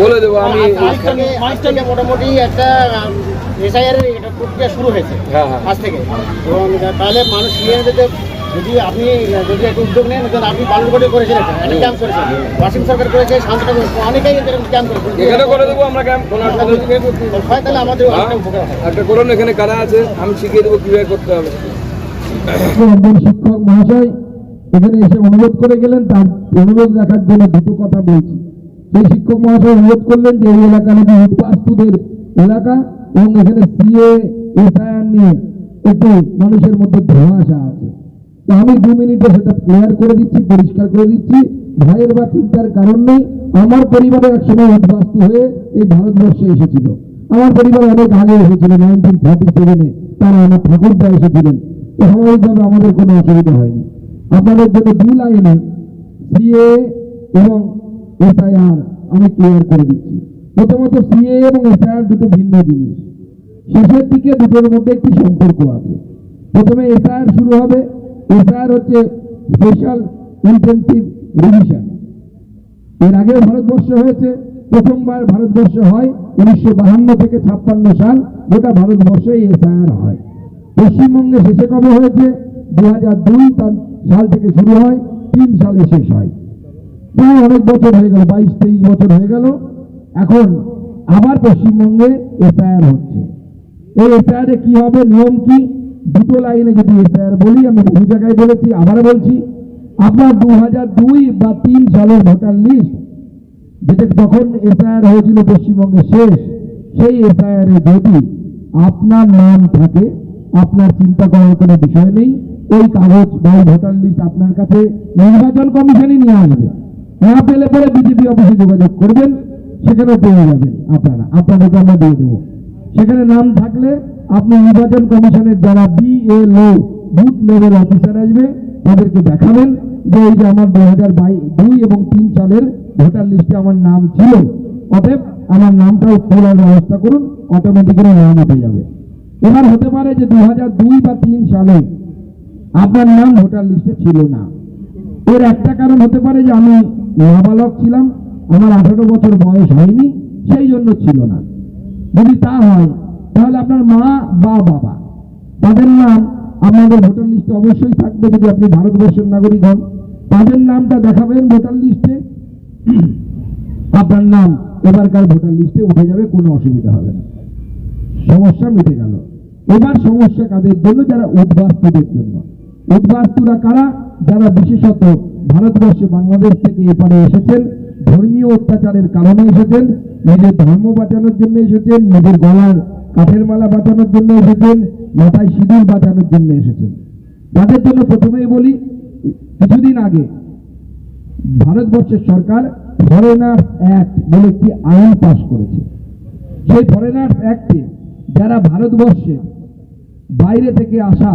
বলে দেবো, আমি- থেকে মোটামুটি একটা এসআইআর এটা প্রক্রিয়া শুরু হয়েছে হ্যাঁ, হ্যাঁ। আজ থেকে। এবং তাহলে মানুষ সিএন যদি যদি আপনি যদি একটু উদ্যোগ নেন তাহলে আপনি বালুরঘাটে করেছেন একটা একটা ক্যাম্প করেছেন। ওয়াসিম সরকার করেছে শান্তটা অনেকেই এরকম ক্যাম্প করেছে। এখানে করে দেবো আমরা ক্যাম্প কোনো অসুবিধা নেই। হয় তাহলে আমাদের? উপকার একটা করুন এখানে কারা আছে আমি শিখিয়ে দেবো কীভাবে করতে হবে। শিক্ষক মহাশয় এখানে এসে অনুরোধ করে গেলেন তার অনুরোধ রাখার জন্য দুটো কথা বলছি। সেই শিক্ষক মহাশয় অনুরোধ করলেন যে এই এলাকা নাকি উদ্বাস্তুদের এলাকা এবং এখানে সিএ এসআইআর নিয়ে একটু মানুষের মধ্যে ধোঁয়াশা আছে। তো আমি দু মিনিটে সেটা ক্লিয়ার করে দিচ্ছি, পরিষ্কার করে দিচ্ছি। ভয়ের বা চিন্তার কারণ নেই। আমার পরিবারে একসময় উদ্বাস্তু হয়ে এই ভারতবর্ষে এসেছিল। আমার পরিবার অনেক আগে এসেছিল নাইনটিন থার্টি সেভেনে তারা আমার ঠাকুরদা এসেছিলেন। তো স্বাভাবিকভাবে আমাদের কোনো অসুবিধা হয়নি। আপনাদের জন্য দু লাইনে সিএ এবং এসআইআর আমি ক্লিয়ার করে দিচ্ছি। প্রথমত সিএ এবং এসআইআর দুটো ভিন্ন জিনিস। শেষের দিকে দুটোর মধ্যে একটি সম্পর্ক আছে। প্রথমে এসআইআর শুরু হবে। এসআইআর হচ্ছে স্পেশাল ইন্টেন্সিভ রিভিশন এর আগেও ভারতবর্ষে হয়েছে। প্রথমবার ভারতবর্ষে হয় উনিশশো বাহান্ন থেকে ছাপ্পান্ন সাল। গোটা ভারতবর্ষে এসআইআর হয়। পশ্চিমবঙ্গে শেষে কবে হয়েছে? দু হাজার দুই সাল থেকে শুরু হয়। তিন সালে শেষ হয়। প্রায় অনেক বছর হয়ে গেল, বাইশ তেইশ বছর হয়ে গেল। এখন আবার পশ্চিমবঙ্গে এসআইআর হচ্ছে। এই এসআইআর কি হবে, নিয়ম কি? দুটো লাইনে যদি এসআইআর বলি, আমি বহু জায়গায় বলেছি, আবার বলছি। আপনার দু হাজার দুই বা তিন সালের ভোটার লিস্ট, যেটা যখন এসআইআর হয়েছিল পশ্চিমবঙ্গে শেষ, সেই এসআইআর এ যদি আপনার নাম থাকে, আপনার চিন্তা করার কোনো বিষয় নেই, ওই কাগজ বা ভোটার লিস্ট আপনার কাছে নির্বাচন কমিশনই নিয়ে আসবে। না পেলে পরে বিজেপি অফিসে যোগাযোগ করবেন, সেখানেও পেয়ে যাবেন আপনারা। আপনাদেরকে আমরা দিয়ে দেবো। সেখানে নাম থাকলে আপনি নির্বাচন কমিশনের যারা বিএলও, বুথ লেভেল অফিসার আসবে, তাদেরকে দেখাবেন যে এই যে আমার দু হাজার দুই এবং তিন সালের ভোটার লিস্টে আমার নাম ছিল। অতএব আমার নামটাও খোলার ব্যবস্থা করুন অটোমেটিক্যালি নাম উঠে যাবে। এবার হতে পারে যে দু দুই বা তিন সালে আপনার নাম ভোটার লিস্টে ছিল না। এর একটা কারণ হতে পারে যে আমি নাবালক ছিলাম, আমার আঠারো বছর বয়স হয়নি, সেই জন্য ছিল না। যদি তা হয়, তাহলে আপনার মা বা বাবা, তাদের নাম আপনাদের ভোটার লিস্টে অবশ্যই থাকবে যদি আপনি ভারতবর্ষের নাগরিক হন। তাদের নামটা দেখাবেন ভোটার লিস্টে। আপনার নাম এবারকার ভোটার লিস্টে উঠে যাবে, কোনো অসুবিধা হবে না। সমস্যা মিটে গেল। এবার সমস্যা কাদের জন্য? যারা উদ্বাস্তুদের জন্য। উদ্বাস্তুরা কারা? যারা বিশেষত ভারতবর্ষে বাংলাদেশ থেকে এপারে এসেছেন, ধর্মীয় অত্যাচারের কারণে এসেছেন, নিজের ধর্ম বাঁচানোর জন্য এসেছেন, নিজের গলার কাঠের মালা বাঁচানোর জন্য এসেছেন, মাথায় সিঁদুর বাঁচানোর জন্য এসেছেন। তাদের জন্য প্রথমেই বলি, কিছুদিন আগে ভারতবর্ষের সরকার ফরেনার্স অ্যাক্ট বলে একটি আইন পাশ করেছে। সেই ফরেনার্স অ্যাক্টে যারা ভারতবর্ষে বাইরে থেকে আসা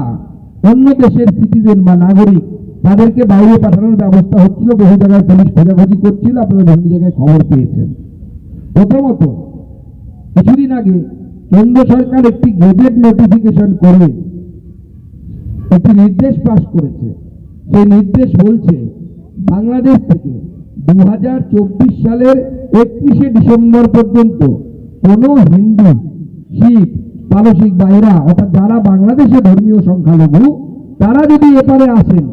অন্য দেশের সিটিজেন বা নাগরিক তাদেরকে বাইরে পাঠানোর ব্যবস্থা হচ্ছিল, বহু জায়গায় পুলিশ খোঁজাখুঁজি করছিল, আপনারা বিভিন্ন জায়গায় খবর পেয়েছেন। প্রথমত, কিছুদিন আগে কেন্দ্র সরকার একটি গেজেট নোটিফিকেশন করে, একটি নির্দেশ পাশ করেছে। সেই নির্দেশ বলছে, বাংলাদেশ থেকে দু হাজার চব্বিশ সালের একত্রিশে ডিসেম্বর পর্যন্ত কোনো হিন্দু, শিখ, পারসিক, বাইরা, অর্থাৎ যারা বাংলাদেশে ধর্মীয় সংখ্যালঘু, তারা যদি এপারে আসেন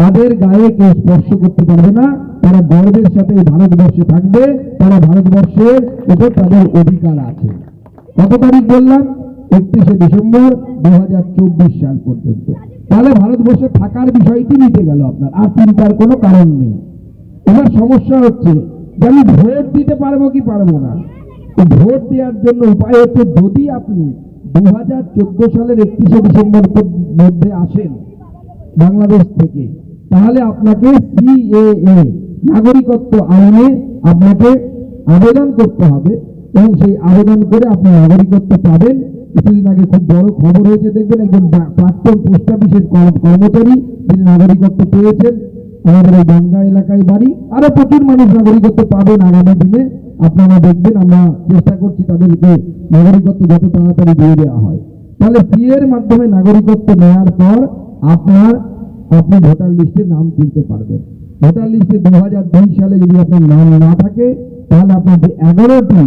তাদের গায়ে কেউ স্পর্শ করতে পারবে না, তারা গর্বের সাথে ভারতবর্ষে থাকবে, তারা ভারতবর্ষের উপর তাদের অধিকার আছে। কত তারিখ বললাম? একত্রিশে ডিসেম্বর দুই হাজার চব্বিশ সাল পর্যন্ত। তাহলে ভারতবর্ষে থাকার বিষয়টি মিটে গেল আপনার, আর চিন্তার কোনো কারণ নেই। এবার সমস্যা হচ্ছে যে আমি ভোট দিতে পারব কি পারব না? ভোট দেওয়ার জন্য উপায় হচ্ছে যদি আপনি দু হাজার চোদ্দ সালের একত্রিশে ডিসেম্বর মধ্যে আসেন বাংলাদেশ থেকে তাহলে আপনাকে সিএএ নাগরিকত্ব আইনে আপনাকে আবেদন করতে হবে। এবং সেই আবেদন করে আপনি নাগরিকত্ব পাবেন। কিছুদিন আগে খুব বড় খবর হয়েছে, দেখবেন একজন প্রাক্তন পোস্ট অফিসের কর্মচারী, তিনি নাগরিকত্ব পেয়েছেন। আমাদের এই গঙ্গা এলাকায় বাড়ি। আরও প্রচুর মানুষ নাগরিকত্ব পাবেন আগামী দিনে। আপনারা দেখবেন, আমরা চেষ্টা করছি তাদেরকে নাগরিকত্ব যত তাড়াতাড়ি দিয়ে দেওয়া হয়। তাহলে এর মাধ্যমে নাগরিকত্ব নেওয়ার পর আপনার আপনি ভোটার লিস্টে নাম তুলতে পারবেন। ভোটার লিস্টে দু হাজার দুই সালে যদি আপনার নাম না থাকে, তাহলে আপনার যে এগারোটি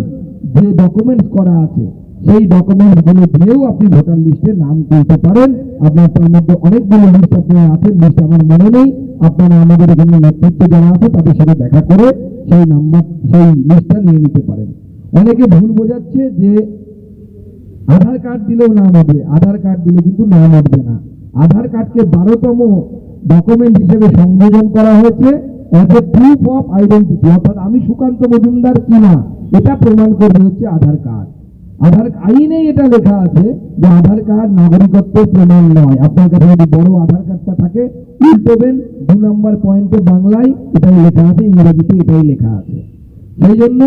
যে ডকুমেন্টস করা আছে, সেই ডকুমেন্টসগুলো দিয়েও আপনি ভোটার লিস্টে নাম তুলতে পারেন। আপনার তার মধ্যে অনেকগুলো লিস্ট আপনার আছে লিস্ট আমার মনে নেই। আপনারা আমাদের এখানে নেতৃত্ব যারা আছে, তাদের সাথে দেখা করে সেই নাম্বার সেই লিস্টটা নিয়ে নিতে পারেন। অনেকে ভুল বোঝাচ্ছে যে আধার কার্ড দিলেও নাম উঠবে। আধার কার্ড দিলে কিন্তু নাম উঠবে না। আধার কার্ডকে বারোতম ডকুমেন্ট হিসেবে সংযোজন করা হয়েছে। As a proof of identity অর্থাৎ আমি সুকান্ত মজুমদার কিনা এটা প্রমাণ করবে হচ্ছে আধার কার্ড। আধার আইনে এটা লেখা আছে যে আধার কার্ড নাগরিকত্বের প্রমাণ নয়। আপনার কাছে যদি বড় আধার কার্ডটা থাকে উল্টোবেন দু নম্বর পয়েন্টে বাংলায় এটাই লেখা আছে, ইংরেজিতে এটাই লেখা আছে। সেই জন্য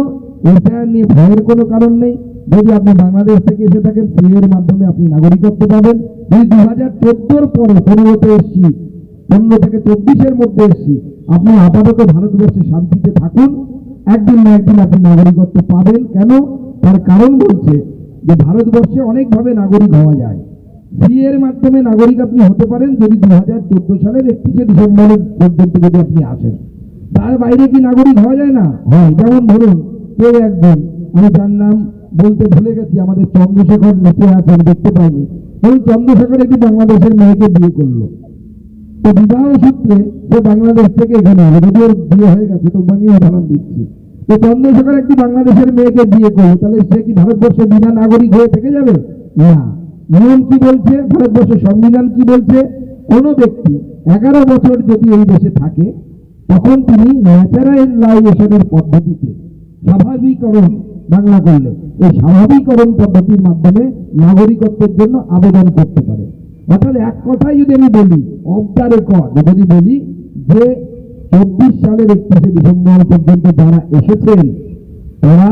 এটা নিয়ে ভয়ের কোনো কারণ নেই। যদি আপনি বাংলাদেশ থেকে এসে থাকেন, সি এর মাধ্যমে আপনি নাগরিকত্ব পাবেন। যদি দু হাজার চোদ্দোর পরে, পনেরোতে এসছি, পনেরো থেকে চব্বিশের মধ্যে এসছি, আপনি আপাতত ভারতবর্ষে শান্তিতে থাকুন। একদিন না একদিন আপনি নাগরিকত্ব পাবেন। কেন? তার কারণ বলছে যে ভারতবর্ষে অনেকভাবে নাগরিক হওয়া যায়। এর মাধ্যমে নাগরিক আপনি হতে পারেন যদি দু হাজার চোদ্দ সালের একত্রিশে ডিসেম্বর পর্যন্ত যদি আপনি আসেন। তার বাইরে কি নাগরিক হওয়া যায় না? হয়। যেমন ধরুন কেউ একজন, আমি যার নাম বলতে ভুলে গেছি, আমাদের চন্দ্রশেখর নিচে আছে আমি দেখতে পাইনি। ধরুন চন্দ্রশেখর একটি বাংলাদেশের মেয়েকে বিয়ে করল। তো বিবাহ সূত্রে সে বাংলাদেশ থেকে এখানে এলো যদি ওর বিয়ে হয়ে গেছে তো আমি উদাহরণ দিচ্ছি। তো চন্দ্রশেখর একটি বাংলাদেশের মেয়েকে বিয়ে করল, তাহলে সে কি ভারতবর্ষে বিনা নাগরিক হয়ে থেকে যাবে? না। নিয়ম কি বলছে? ভারতবর্ষের সংবিধান কি বলছে? কোনো ব্যক্তি এগারো বছর যদি এই দেশে থাকে, তখন তিনি ন্যাচারালাইজেশনের পদ্ধতিতে স্বাভাবিকরণ বাংলা করলে এই স্বাভাবিকরণ পদ্ধতির মাধ্যমে নাগরিকত্বের জন্য আবেদন করতে পারে। অর্থাৎ এক কথায় যদি আমি বলি অফ দ্য রেকর্ড যদি বলি যে চব্বিশ সালের একত্রিশে ডিসেম্বর পর্যন্ত যারা এসেছেন, তারা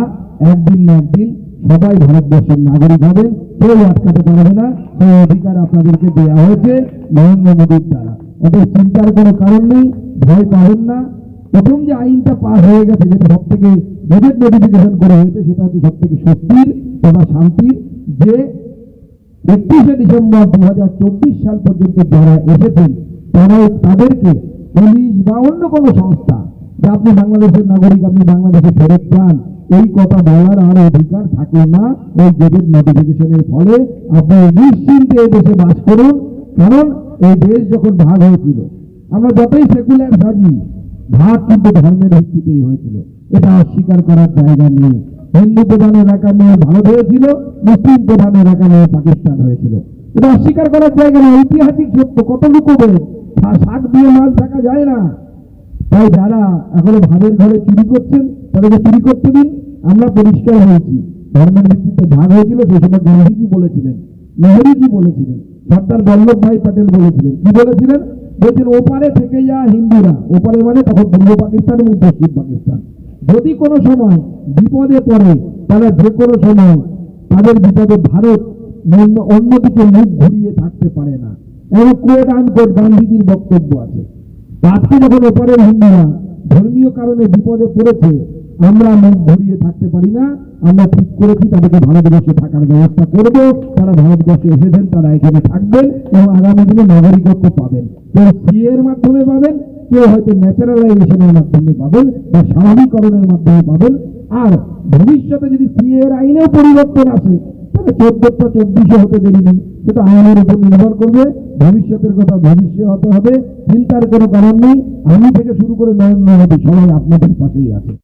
একদিন না একদিন সবাই ভারতবর্ষের নাগরিক হবেন। কেউ আটকাতে পারবে না, সেই অধিকার আপনাদেরকে দেওয়া হয়েছে নরেন্দ্র মোদীর দ্বারা। অতএব চিন্তার কোনো কারণ নেই, ভয় পাবেন না। প্রথম যে আইনটা পাস হয়ে গেছে, যেটা সব থেকে গেজেট নোটিফিকেশন করে হয়েছে, সেটা হচ্ছে সব থেকে স্বস্তির তথা শান্তির যে একত্রিশে ডিসেম্বর দু সাল পর্যন্ত যারা এসেছেন তারা তাদেরকে পুলিশ বা অন্য কোনো সংস্থা, যে আপনি বাংলাদেশের নাগরিক, আপনি বাংলাদেশে ফেরত যান, এই কথা বলার আর অধিকার থাকল না। এই গেজেট নোটিফিকেশনের ফলে আপনি নিশ্চিন্তে এই দেশে বাস করুন, কারণ এই দেশ যখন ভাগ হয়েছিল, আমরা যতই সেকুলার সাজি ভাগ কিন্তু ধর্মের ভিত্তিতেই হয়েছিল। এটা অস্বীকার করার জায়গা নেই। হিন্দু প্রধান এলাকা নিয়ে ভারত হয়েছিল মুসলিম প্রধান এলাকা নিয়ে পাকিস্তান হয়েছিল। এটা অস্বীকার করার জায়গা নেই, ঐতিহাসিক সত্য কত লুকোবে শাক দিয়ে মাছ থাকা যায় না। তাই যারা এখনও ভাবের ঘরে চুরি করছেন, তাদেরকে চুরি করতে দিন, আমরা পরিষ্কার হয়েছি। ধর্মের ভিত্তিতে ভাগ হয়েছিল সেই সময় গান্ধীজি বলেছিলেন, নেহরুজি বলেছিলেন, সর্দার বল্লভ ভাই প্যাটেল বলেছিলেন। কি বলেছিলেন? বলছেন, ওপারে থেকে যা হিন্দুরা। ওপারে মানে তখন পূর্ব পাকিস্তান এবং পশ্চিম পাকিস্তান। যদি কোনো সময় বিপদে পড়ে তারা যে কোনো সময় তাদের বিপদে ভারত অন্যদিকে মুখ ঘুরিয়ে থাকতে পারে না। এবং কোট আনকোট গান্ধীজির বক্তব্য আছে। আজকে যখন ওপরের হিন্দুরা ধর্মীয় কারণে বিপদে পড়েছে, আমরা মুখ ঘুরিয়ে থাকতে পারি না। আমরা ঠিক করেছি, তাদেরকে ভারতবর্ষে থাকার ব্যবস্থা করব। তারা ভারতবর্ষে এসেছেন, তারা এখানে থাকবেন এবং আগামী দিনে নাগরিকত্ব পাবেন। সি এর মাধ্যমে পাবেন কেউ হয়তো ন্যাচারালাইজেশনের মাধ্যমে পাবেন বা স্বাভাবিকরণের মাধ্যমে পাবেন। আর ভবিষ্যতে যদি সিএর আইনেও পরিবর্তন আসে, তাহলে চোদ্দটা চব্বিশে হতে দেরি নেই। সেটা আইনের উপর নির্ভর করবে। ভবিষ্যতের কথা ভবিষ্যৎ হতে হবে। চিন্তার কোনো কারণ নেই। আমি থেকে শুরু করে নরেন্দ্র মোদী সবাই আপনাদের পাশেই আছে।